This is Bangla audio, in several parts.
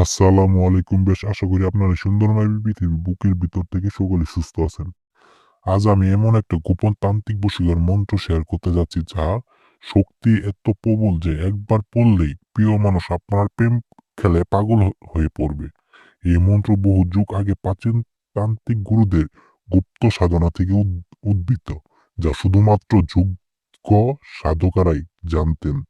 আসসালামু আলাইকুম। বেশ, আশা করি আপনারা সুন্দরময় পৃথিবী বুকের ভিতর থেকে সকলে সুস্থ আছেন। আজ আমি এমন একটা গোপন তান্ত্রিক বশীকর মন্ত্র শেয়ার করতে যাচ্ছি যা শক্তি এত প্রবল যে একবার পড়লেই প্রিয় মানুষ আপনার প্রেম খেলে পাগল হয়ে পড়বে। এই মন্ত্র বহু যুগ আগে প্রাচীন তান্ত্রিক গুরুদের গুপ্ত সাধনা থেকে উদ- উদ্ভূত, যা শুধুমাত্র যোগ্য সাধকারাই জানতেন।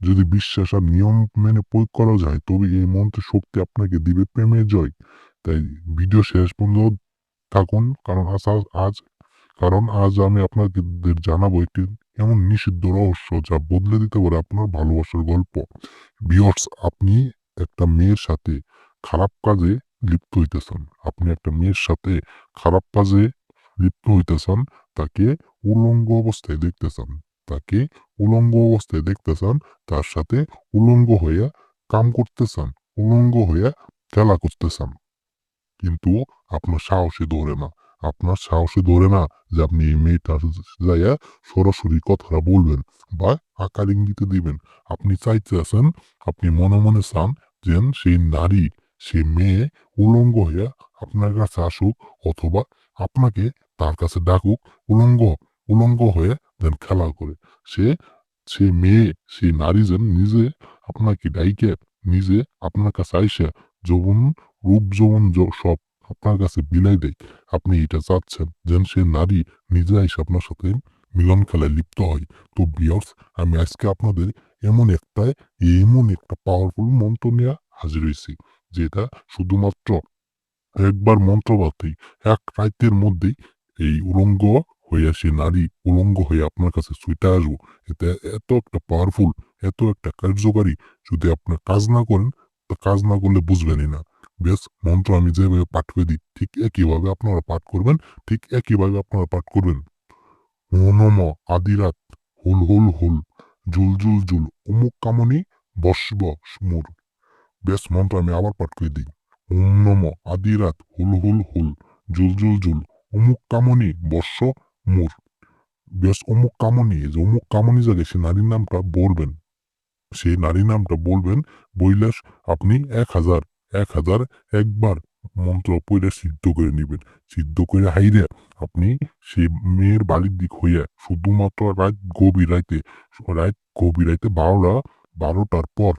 যদি বিশ্বাস আর নিয়ম মেনে প্রয়োগ করা যায়, তবে এই মন্ত্রের শক্তি আপনাকে দিবে প্রেমের জয়। তাই ভিডিও শেষ পর্যন্ত থাকুন, কারণ আজ- আজ কারণ আজ আমি আপনাদের জানাব একটি এমন নিষিদ্ধ রহস্য যা বদলে দিতে পারে আপনার ভালোবাসার গল্প। বিয়র্স আপনি একটা মেয়ের সাথে খারাপ কাজে লিপ্ত হইতেছেন। আপনি একটা মেয়ের সাথে খারাপ কাজে লিপ্ত হইতেছেন, তাকে উলঙ্গ অবস্থায় দেখতেছেন। তাকে উলঙ্গ অবস্থায় দেখতেছেন তার সাথে উলঙ্গ হইয়া কাম করতেছেন উলঙ্গ হইয়া খেলা করতেছেন কিন্তু আপনার সাহসে ধরে না। আপনার সাহসে ধরে না যে আপনি এই মেয়েটার যাইয়া সরাসরি কথাটা বলবেন বা আকার ইঙ্গিতে দিবেন। আপনি চাইতে আছেন, আপনি মনে মনে চান যে সেই নারী, সেই মেয়ে উলঙ্গ হইয়া আপনার কাছে আসুক অথবা আপনাকে তার কাছে ডাকুক, উলঙ্গ উলঙ্গ হয়ে দেন খেলা করে। সে সে মেয়ে সেই নারী যেন নিজে আপনাকে ডাইকে, নিজে আপনার কাছে আইসা যৌবন, রূপ যৌবন সব আপনার কাছে বিলাই দেয়। আপনি এটা চাচ্ছেন যেন সে নারী নিজে এসে আপনার সাথে মিলন খেলায় লিপ্ত হয়। তো বিয়ার্স আমি আজকে আপনাদের এমন একটা এমন একটা পাওয়ারফুল মন্ত্র নিয়ে হাজির হয়েছি, যেটা শুধুমাত্র একবার মন্ত্রবাতেই এক রাইতের মধ্যেই এই উলঙ্গ হয়ে সে নারী উলঙ্গ হয়ে আপনার কাছে ছুটে আসব। এটা এত একটা পাওয়ারফুল এত একটা কার্যকারী যদি আপনার কাজ না করেন, তো কাজ না করলে বুঝবেনই না। বেশ, মন্ত্র আমি যেভাবে পাঠ করে দিই, ঠিক একইভাবে আপনারা পাঠ করবেন, ঠিক একইভাবে আপনারা পাঠ করবেন। নম আদিরাত, হুল হুল হুল, জুল জুল জুল অমুক কামনি বসব স্মুর। বেশ, মন্ত্র আমি আবার পাঠ করে দিই। ওম নম আদিরাত, হুল হুল হুল, জুল জুল জুল অমুক কামনি বর্ষ মুর। বেশ, অমুক কামনি, যে অমুক কামনি জায়গায় সে নারীর নামটা বলবেন। সেই নারীর নামটা বলবেন বইলে আপনি এক হাজার এক হাজার একবার মন্ত্র পড়ে সিদ্ধ করে নেবেন। সিদ্ধ করে হাইরে আপনি সে মেয়ের বাড়ির দিক হইয়া শুধুমাত্র রাত গভীর রাইতে রাত গভীর রাইতে বারোটা, বারোটার পর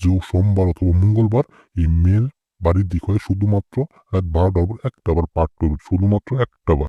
যে সোমবার অথবা মঙ্গলবার এই মেয়ের বাড়ির দিক হয়ে শুধুমাত্র রাত বারোটার পর একটা বার পাঠ করবেন, শুধুমাত্র একটা বার